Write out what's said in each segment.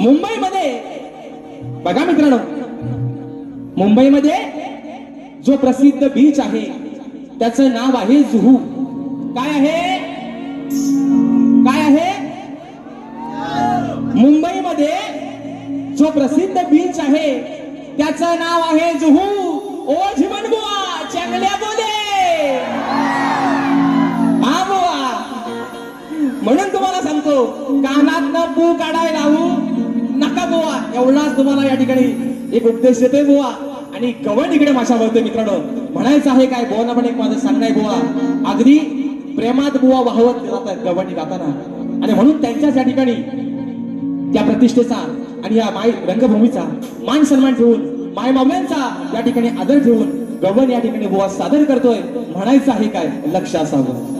मुंबईमध्ये बघा मित्रांनो मुंबईमध्ये जो प्रसिद्ध बीच आहे त्याचं नाव आहे जुहू. काय आहे? काय आहे? मुंबईमध्ये जो प्रसिद्ध बीच आहे त्याचं नाव आहे जुहू. ओ झिमन बुवा चांगल्या बोल. म्हणून तुम्हाला सांगतो कानात पू काढाय लावू नका बोवा एवढाच तुम्हाला या ठिकाणी एक उपदेश देतोय बोवा. आणि गवण इकडे माशा बोलतोय मित्रांनो. म्हणायचं आहे काय बुवा पण एक माझं सांगणं बोवा. अगदी प्रेमात बुवा वाहवत जातात गवणी जाताना. आणि म्हणून त्यांच्याच या ठिकाणी त्या प्रतिष्ठेचा आणि या माय रंगभूमीचा मान सन्मान ठेवून माय मावल्यांचा या ठिकाणी आदर ठेवून गवन या ठिकाणी बुवा सादर करतोय. म्हणायचं आहे काय लक्ष असावं.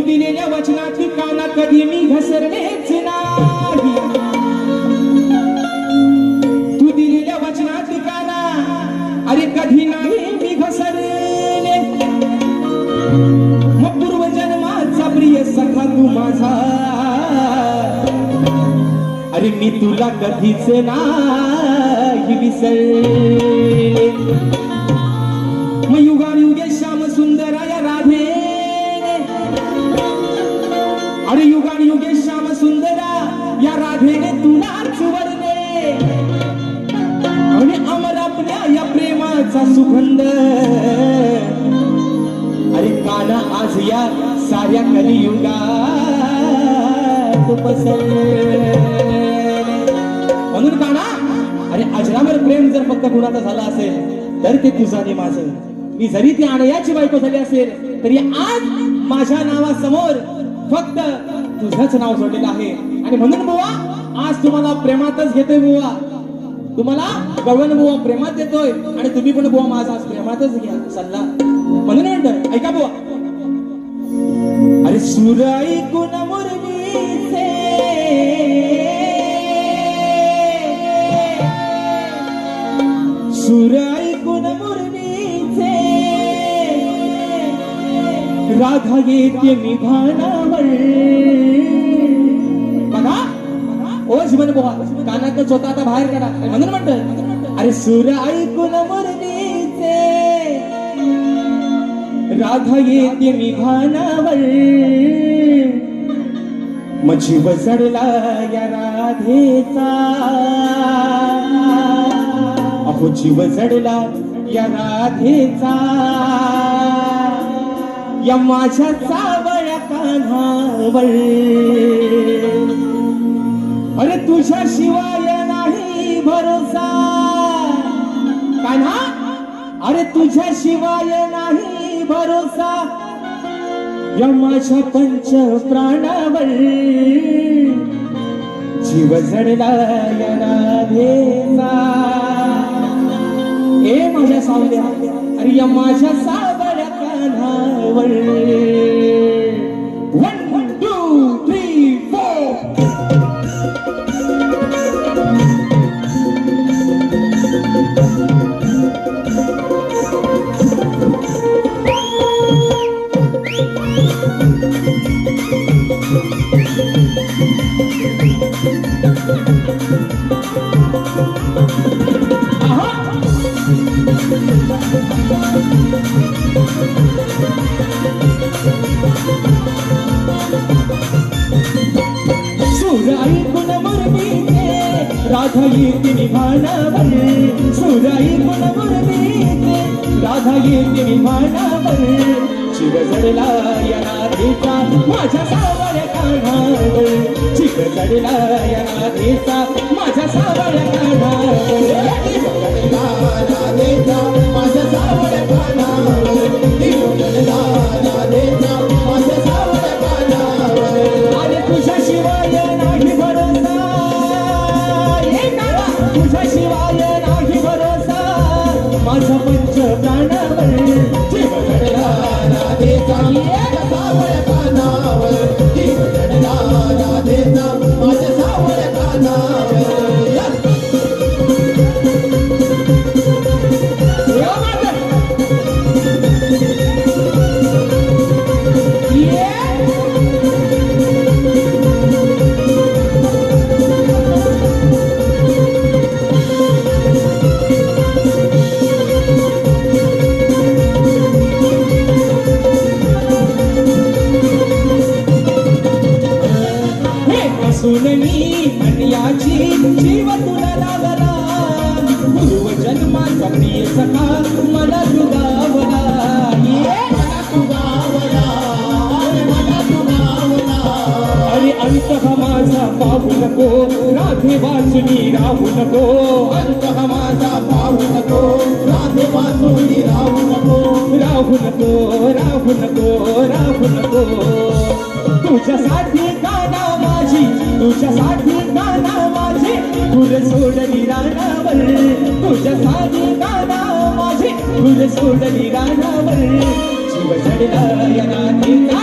तू दिलेल्या वचनाची काना कधी मी घसरलेच नाही. तू दिलेल्या वचनाची काना अरे कधी नाही मी घसरले. मग पूर्वजन्माचा प्रिय सखा तू माझा. अरे मी तुला कधीच नाही विसरले. प्रेम जर फक्त कुणाचं झालं असेल तर ते तुझं माझं. मी जरी ती आणयाची बायको झाली असेल तरी आज माझ्या नावासमोर फक्त तुझंच नाव जोडलेलं आहे. आणि म्हणून बुवा आज तुम्हाला प्रेमातच घेतोय बुवा. तुम्हाला गवन बुवा प्रेमात देतोय आणि तुम्ही पण बुवा माझा आज प्रेमातच घ्या. सल्ला. म्हणून म्हणतो ऐका बुवा. अरे सुराई ऐकून मुरलीचे सुर ऐकून मुरणीचे राधा येते निधानावर. बघा. ओ शिवन बुवा कानात स्वतः आता बाहेर काढा. म्हणून म्हणत अरे सुर ऐकून मुरणीचे राधा येते मी भानावर जीव चढला या राधेचा. अहो जीव चढला या राधेचा. या माझ्या चावळ्या कान्हावर अरे तुझ्या शिवाय नाही भरोसा. कान्हा? अरे तुझ्या शिवाय नाही भरोसा. या माझ्या पंच प्राणावर जीव जडला या राधेचा. ए माझ्या सावल्या अरे या माझ्या सावल्या कान्हावर राधा येते निभानावर सूर ऐकून मुरमीचे राधा येते निभानावर शिव जडला येणारेचा माझ्या सावळ काढावर. शिव जडला येणारेचा माझ्या सावळ काढावर. माझ्या सावळ काढावर. माझ्या सावळ्या काढावर. अरे तुझ्या शिवाय नाही भरोसा जीव तुला लागला पूर्व जन्माचा प्रिय सखा मला तुगावला अरे अंत हा माझा पाहू नको. राधे वाचुनी राहू नको. अंत हा माझा पाहू नको. राधे वाचून राहू नको. राहू नको राहू नको राहू नको. तुझ्यासाठी गाणा माझी तुझ्यासाठी गाणा फुल सोडली रानावर तुझ्या साधी गाणा माझे फुल सोडली रानावर शिव चढला या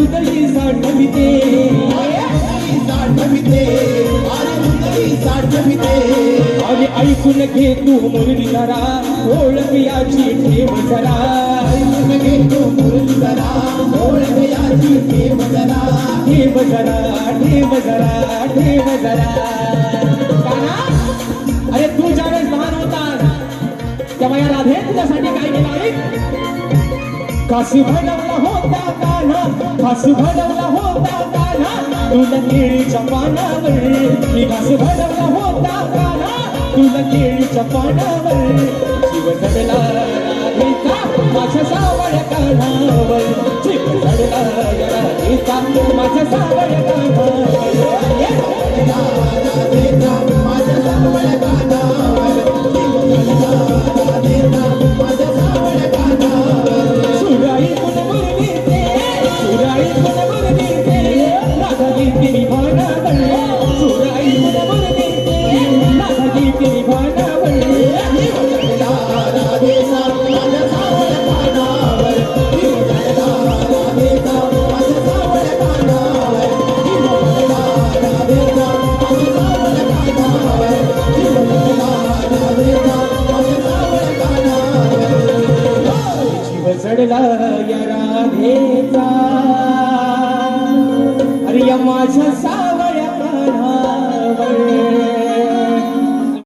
हृदयी साठविते साठविते अरे हृदयी साठविते अरे ऐकून घे तू मुरली जरा ओळख याची ठेव जरा. ऐकून घे तू मुरलीधरा ओळख याची ठेव जरा ठेव जरा ठेव जरा. ठेव जरा अरे तू ज्यावेळेस लहान होता तेव्हा या राधे तुझ्यासाठी काय केलं आहे काशी भडवला होता काना घास भरवला होता काना तुला केळीच्या पानावर मी घास भरवला होता काना तुला केळीच्या पानावर जीव घडला राधेचा माझ्या सावळ कानावर जीव घडला या माझ्या सावळ कानावर अरे या माझ्या सा